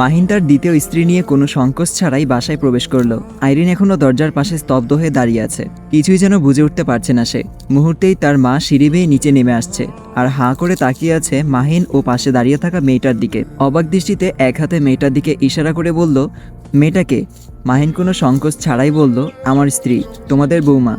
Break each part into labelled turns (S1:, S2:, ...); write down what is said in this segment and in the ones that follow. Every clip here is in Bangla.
S1: মাহিন তার দ্বিতীয় স্ত্রী নিয়ে কোনো সংকোচ ছাড়াই বাসায় প্রবেশ করল। আইরিন এখনও দরজার পাশে স্তব্ধ হয়ে দাঁড়িয়ে আছে। কিছুই যেন বুঝে উঠতে পারছে না সে। মুহূর্তেই তার মা সিঁড়ি বেয়ে নিচে নেমে আসছে আর হাঁ করে তাকিয়ে আছে মাহিন ও পাশে দাঁড়িয়ে থাকা মেয়েটার দিকে। অবাক দৃষ্টিতে এক হাতে মেয়েটার দিকে ইশারা করে বলল মেয়েটাকে মাহিন কোনো সংকোচ ছাড়াই বলল, আমার স্ত্রী, তোমাদের বৌমা।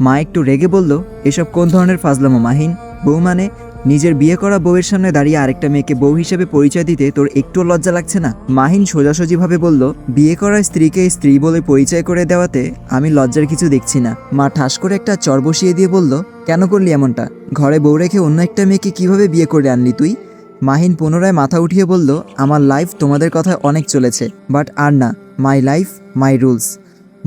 S1: মা একটু রেগে বলল, এসব কোন ধরনের ফাজলামো মাহিন? বউ মানে নিজের বিয়ে করা বউয়ের সামনে দাঁড়িয়ে আরেকটা মেয়েকে বউ হিসেবে পরিচয় দিতে তোর একটুও লজ্জা লাগছে না? মাহিন সোজাসুজিভাবে বলল, বিয়ে করা স্ত্রীকে স্ত্রী বলে পরিচয় করে দেওয়াতে আমি লজ্জার কিছু দেখছি না। মা ঠাস করে একটা চর বসিয়ে দিয়ে বলল, কেন করলি এমনটা? ঘরে বউ রেখে অন্য একটা মেয়েকে কীভাবে বিয়ে করে আনলি তুই? মাহিন পুনরায় মাথা উঠিয়ে বলল, আমার লাইফ তোমাদের কথায় অনেক চলেছে বাট আর না মাই লাইফ মাই রুলস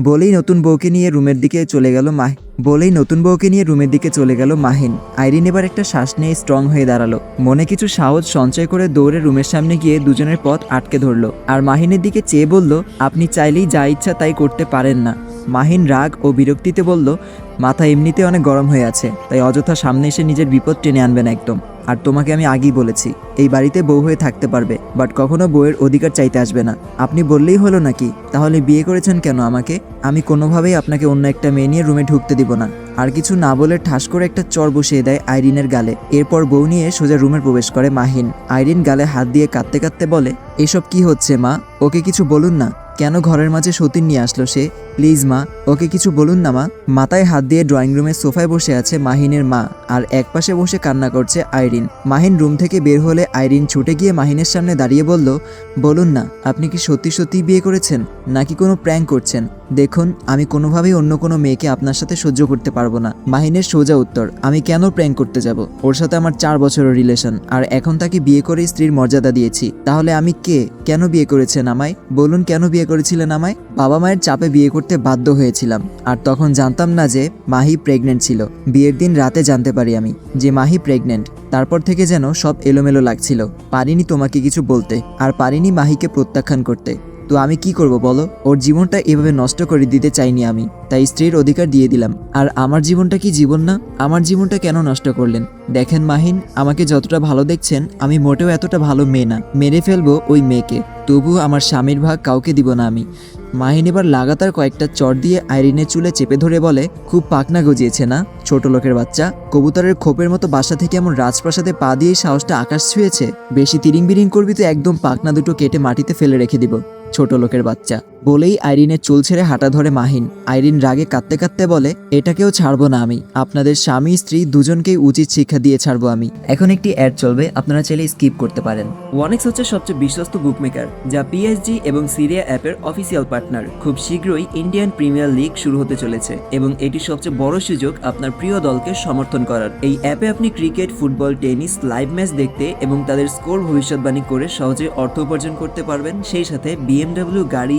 S1: বলেই নতুন বউকে নিয়ে রুমের দিকে চলে গেল মাহ। বলেই নতুন বউকে নিয়ে রুমের দিকে চলে গেল মাহিন। আইরিন এবার একটা শ্বাস নিয়ে স্ট্রং হয়ে দাঁড়াল। মনে কিছু সাহস সঞ্চয় করে দৌড়ে রুমের সামনে গিয়ে দুজনের পথ আটকে ধরলো। আর মাহিনের দিকে চেয়ে বলল, আপনি চাইলেই যা ইচ্ছা তাই করতে পারেন না। মাহিন রাগ ও বিরক্তিতে বলল, মাথা এমনিতে অনেক গরম হয়ে আছে, তাই অযথা সামনে এসে নিজের বিপদ টেনে আনবেন একদম। আর তোমাকে আমি আগেই বলেছি, এই বাড়িতে বউ হয়ে থাকতে পারবে বাট কখনো বউয়ের অধিকার চাইতে আসবে না। আপনি বললেই হলো নাকি? তাহলে বিয়ে করেছেন কেন আমাকে? আমি কোনোভাবেই আপনাকে অন্য একটা মেয়ে নিয়ে রুমে ঢুকতে দিব না। আর কিছু না বলে ঠাস করে একটা চর বসিয়ে দেয় আইরিনের গালে। এরপর বউ নিয়ে সোজা রুমে প্রবেশ করে মাহিন। আইরিন গালে হাত দিয়ে কাঁদতে কাঁদতে বলে, এসব কি হচ্ছে মা? ওকে কিছু বলুন না। কেন ঘরের মাঝে সতীন নিয়ে আসলো সে? প্লিজ মা, ওকে কিছু বলুন না মা। মাথায় হাত দিয়ে ড্রয়িং রুমের সোফায় বসে আছে মাহিনের মা, আর একপাশে বসে কান্না করছে আইরিন। মাহিন রুম থেকে বের হলে আইরিন ছুটে গিয়ে মাহিনের সামনে দাঁড়িয়ে বলল, বলুন না, আপনি কি সত্যি সত্যি বিয়ে করেছেন, নাকি কোনো প্র্যাঙ্ক করছেন? দেখুন, আমি কোনোভাবেই অন্য কোনো মেয়েকে আপনার সাথে সহ্য করতে পারব না। মাহিনের সোজা উত্তর, আমি কেন প্র্যাঙ্ক করতে যাব? ওর সাথে আমার চার বছরের রিলেশন আর এখন তাকে বিয়ে করে স্ত্রীর মর্যাদা দিয়েছি। তাহলে আমি কে? কেন বিয়ে করেছেন আমায় বলুন, কেন বিয়ে করেছিলেন আমায় বাবা মায়ের চাপে বিয়ে করতে বাধ্য হয়েছিলাম, আর তখন জানতাম না যে মাহি প্রেগনেন্ট ছিল। বিয়ের দিন রাতে জানতে পারি আমি যে মাহি প্রেগনেন্ট তারপর থেকে যেন সব এলোমেলো লাগছিল। পারিনি তোমাকে কিছু বলতে, আর পারিনি মাহিকে প্রত্যাখ্যান করতে। তো আমি কি করব বলো? ওর জীবনটা এভাবে নষ্ট করে দিতে চাইনি আমি, তাই স্ত্রীর অধিকার দিয়ে দিলাম। আর আমার জীবনটা কি জীবন না? আমার জীবনটা কেন নষ্ট করলেন? দেখেন মাহিন, আমাকে যতটা ভালো দেখছেন, আমি মোটেও এতটা ভালো মেয়ে না। মেরে ফেলব ওই মেয়েকে তবু আমার স্বামীর ভাগ কাউকে দিব না আমি। মাহিন এবার লাগাতার কয়েকটা চট দিয়ে আইরিনের চুলে চেপে ধরে বলে, খুব পাকনা গজিয়েছে না? ছোট লোকের বাচ্চা। কবুতরের খোপের মতো বাসা থেকে এমন রাজপ্রাসাদে পা দিয়ে সাহসটা আকাশ ছুঁয়েছে। বেশি তিরিং বিরিং করবি তো একদম পাকনা দুটো কেটে মাটিতে ফেলে রেখে দিব। ছোট লোকের বাচ্চা। বলেই আইরিনের চুল ছেড়ে হাঁটা ধরে মাহিন। আইরিন রাগে কাঁদতে কাঁদতে বলে, এটাকেও ছাড়বো না আমি। আপনাদের স্বামী, স্ত্রী দুজনকেই উচিত শিক্ষা দিয়ে ছাড়বো আমি। এখন একটি অ্যাড চলবে, আপনারা চাইলে স্কিপ করতে পারেন। ওয়ানেক্স হচ্ছে সবচেয়ে বিশ্বস্ত বুকমেকার যা পিএসজি এবং সিরিয়া অ্যাপের অফিসিয়াল পার্টনার খুব শীঘ্রই ইন্ডিয়ান প্রিমিয়ার লিগ শুরু হতে চলেছে এবং এটি সবচেয়ে বড় সুযোগ আপনার প্রিয় দলকে সমর্থন করার। এই অ্যাপে আপনি cricket football tennis live match দেখতে এবং তাদের স্কোর ভবিষ্যৎবাণী করে সহজে অর্থ উপার্জন করতে পারবেন। সেই সাথে বিএমডব্লিউ গাড়ি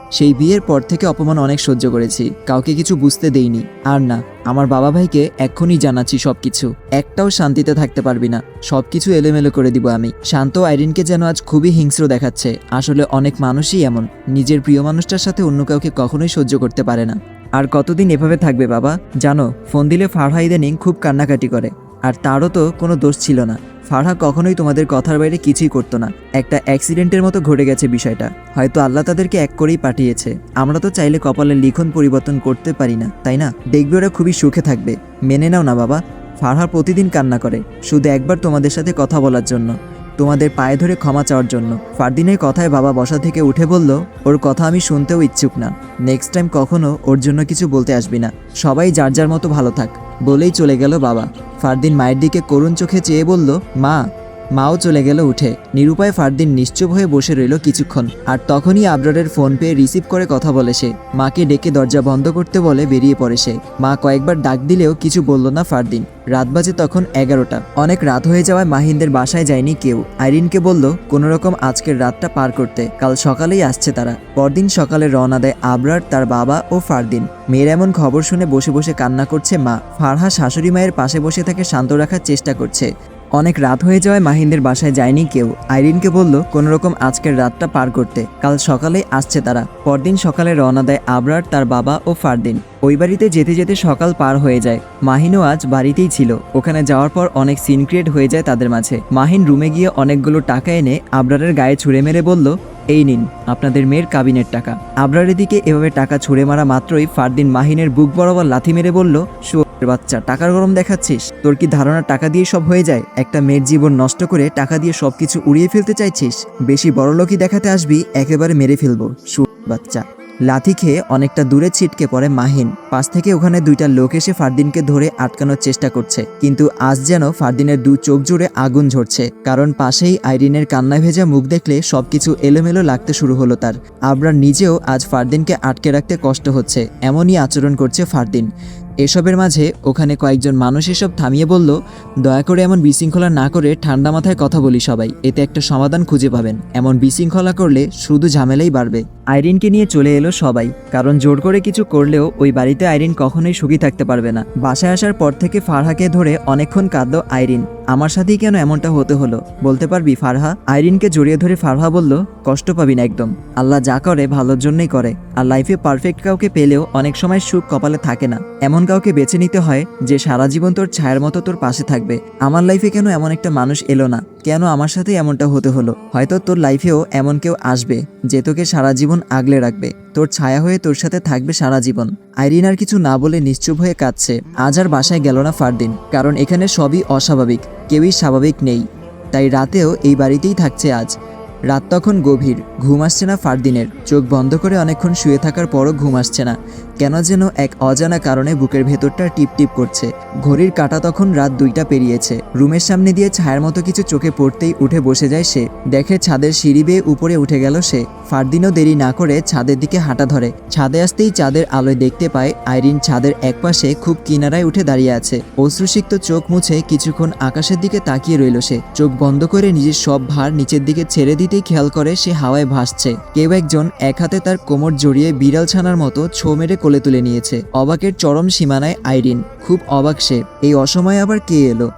S1: সেই বিয়ের পর থেকে অপমান অনেক সহ্য করেছি, কাউকে কিছু বুঝতে দেইনি। আর না, আমার বাবা ভাইকে এক্ষুনি জানাচ্ছি সবকিছু। একটাও শান্তিতে থাকতে পারবি না। সবকিছু এলোমেলো করে দিব আমি। শান্ত আইরিনকে যেন আজ খুবই হিংস্র দেখাচ্ছে। আসলে অনেক মানুষই এমন। নিজের প্রিয় মানুষটার সাথে অন্য কাউকে কখনোই সহ্য করতে পারে না। আর কতদিন এভাবে থাকবে বাবা? জানো, ফোন দিলে ফারহা ইদানিং খুব কান্নাকাটি করে। আর তারও তো কোনো দোষ ছিল না। ফারহা কখনোই তোমাদের কথার বাইরে কিছুই করতো না। একটা অ্যাক্সিডেন্টের মতো ঘটে গেছে বিষয়টা। হয়তো আল্লাহ তাদেরকে এক করেই পাঠিয়েছে। আমরা তো চাইলে কপালের লিখন পরিবর্তন করতে পারি না, তাই না? দেখবে ওরা খুবই সুখে থাকবে। মেনে নাও না বাবা। ফারহা প্রতিদিন কান্না করে। শুধু একবার তোমাদের সাথে কথা বলার জন্য। তোমাদের পায়ে ধরে ক্ষমা চাওয়ার জন্য। ফারদিনের কথায় বাবা বসা থেকে উঠে বলল, ওর কথা আমি শুনতেও ইচ্ছুক না। নেক্সট টাইম কখনো ওর জন্য কিছু বলতে আসবি না। সবাই যার যার মতো ভালো থাক। বলেই চলে গেল বাবা। ফারদিন মায়ের দিকে করুণ চোখে চেয়ে বলল, মা মাও চলে গেল উঠে। নিরুপায় ফারদিন নিশ্চুপ হয়ে বসে রইল কিছুক্ষণ। আর তখনই আবরারের ফোন পেয়ে রিসিভ করে কথা বলে সে। মাকে ডেকে দরজা বন্ধ করতে বলে বেরিয়ে পড়ে সে। মা কয়েকবার ডাক দিলেও কিছু বলল না ফারদিন। রাত বাজে তখন এগারোটা। অনেক রাত হয়ে যাওয়ায় মাহিনদের বাসায় যায়নি কেউ। আইরিনকে বলল কোনো রকম আজকের রাতটা পার করতে। কাল সকালেই আসছে তারা। পরদিন সকালে রওনা দেয় আবরার, তার বাবা ও ফারদিন। মেয়ের এমন খবর শুনে বসে বসে কান্না করছে মা। ফারহা শাশুড়ি মায়ের পাশে বসে তাকে শান্ত রাখার চেষ্টা করছে। অনেক রাত হয়ে যাওয়ায় মাহিনদের বাসায় যায়নি কেউ। আইরিনকে বলল কোনো রকম আজকের রাতটা পার করতে। কাল সকালেই আসছে তারা। পরদিন সকালে রওনা দেয় আবরার, তার বাবা ও ফারদিন। ওই বাড়িতে যেতে যেতে সকাল পার হয়ে যায়। মাহিনও আজ বাড়িতেই ছিল। ওখানে যাওয়ার পর অনেক সিন ক্রিয়েট হয়ে যায় তাদের মাঝে। মাহিন রুমে গিয়ে অনেকগুলো টাকা এনে আবরারের গায়ে ছুঁড়ে মেরে বলল, এই নিন, আপনাদের মেয়ের কাবিনের টাকা। আবরারের দিকে এভাবে টাকা ছুঁড়ে মারা মাত্রই ফারদিন মাহিনের বুক বরাবর লাথি মেরে বলল বাচ্চা, টাকার গরম দেখাচ্ছিস? তোর কি ধারণা টাকা দিয়ে সব হয়ে যায়? একটা মেয়ের জীবন নষ্ট করে টাকা দিয়ে সবকিছু উড়িয়ে ফেলতে চাইছিস? বেশি বড় লোকই দেখাতে আসবি, একেবারে মেরে ফেলব শুয়োরের বাচ্চা। লাথি খেয়ে অনেকটা দূরে ছিটকে পড়ে মাহিন। পাশ থেকে ওখানে দুইটা লোক এসে ফারদিনকে ধরে আটকানোর চেষ্টা করছে। কিন্তু আজ যেন ফারদিনের দু চোখ জুড়ে আগুন ঝরছে। কারণ পাশেই আইরিনের কান্নায় ভেজা মুখ দেখলে সবকিছু এলোমেলো লাগতে শুরু হলো তার। আবরার নিজেও আজ ফারদিনকে আটকে রাখতে কষ্ট হচ্ছে, এমনই আচরণ করছে ফারদিন। এসবের মাঝে ওখানে কয়েকজন মানুষ এসব থামিয়ে বলল, দয়া করে এমন বিশৃঙ্খলা না করে ঠান্ডা মাথায় কথা বলি সবাই, এতে একটা সমাধান খুঁজে পাবেন। এমন বিশৃঙ্খলা করলে শুধু ঝামেলাই বাড়বে। আইরিনকে নিয়ে চলে এলো সবাই, কারণ জোর করে কিছু করলেও ওই বাড়িতে আইরিন কখনোই সুখী থাকতে পারবে না। বাসায় আসার পর থেকে ফারহাকে ধরে অনেকক্ষণ কাঁদলো আইরিন, আমার সাথেই কেন এমনটা হতে হলো? বলতে পারবি ফারহা? আইরিনকে জড়িয়ে ধরে ফারহা বলল, কষ্ট পাবি না একদম। আল্লাহ যা করে ভালোর জন্যই করে, আর লাইফে পারফেক্ট কাউকে পেলেও অনেক সময় সুখ কপালে থাকে না। এমন কাউকে বেছে নিতে হয় যে সারা জীবন তোর ছায়ার মতো তোর পাশে থাকবে। আমার লাইফে কেন এমন একটা মানুষ এলো না? কেন আমার সাথে এমনটা হতে হলো? হয়তো তোর লাইফেও এমন কেউ আসবে যে তোকে সারা জীবন আগলে রাখবে। তোর ছায়া হয়ে তোর সাথে থাকবে সারা জীবন। আইরিন আর কিছু না বলে নিশ্চুপ হয়ে কাঁদছে। আজ আর বাসায় গেল না ফারদিন, কারণ এখানে সবই অস্বাভাবিক, কেউই স্বাভাবিক নেই। তাই রাতেও এই বাড়িতেই থাকছে আজ। রাত তখন গভীর, ঘুম আসছে না ফারদিনের। চোখ বন্ধ করে অনেকক্ষণ শুয়ে থাকার পরও ঘুম আসছে না। কেন যেন এক অজানা কারণে বুকের ভেতরটা টিপ টিপ করছে। ঘড়ির কাটা তখন রাত দুইটা পেরিয়েছে। রুমের সামনে দিয়ে ছায়ার মতো কিছু চোখে পড়তেই উঠে বসে যায় সে। দেখে ছাদের সিঁড়ি বেয়ে উপরে উঠে গেল সে। ফারদিনও দেরি না করে ছাদের দিকে হাঁটা ধরে। ছাদে আসতেই চাঁদের আলোয় দেখতে পায় আইরিন ছাদের একপাশে খুব কিনারায় উঠে দাঁড়িয়ে আছে। অশ্রুসিক্ত চোখ মুছে কিছুক্ষণ আকাশের দিকে তাকিয়ে রইল সে। চোখ বন্ধ করে নিজের সব ভার নিচের দিকে ছেড়ে দিতেই খেয়াল করে সে হাওয়ায় ভাসছে। কেউ একজন এক হাতে তার কোমর জড়িয়ে বিড়াল ছানার মতো ছো মেরে কোলে তুলে নিয়েছে। অবাকের চরম সীমানায় আইরিন। খুব অবাক সে। এই অসময়ে আবার কে এলো?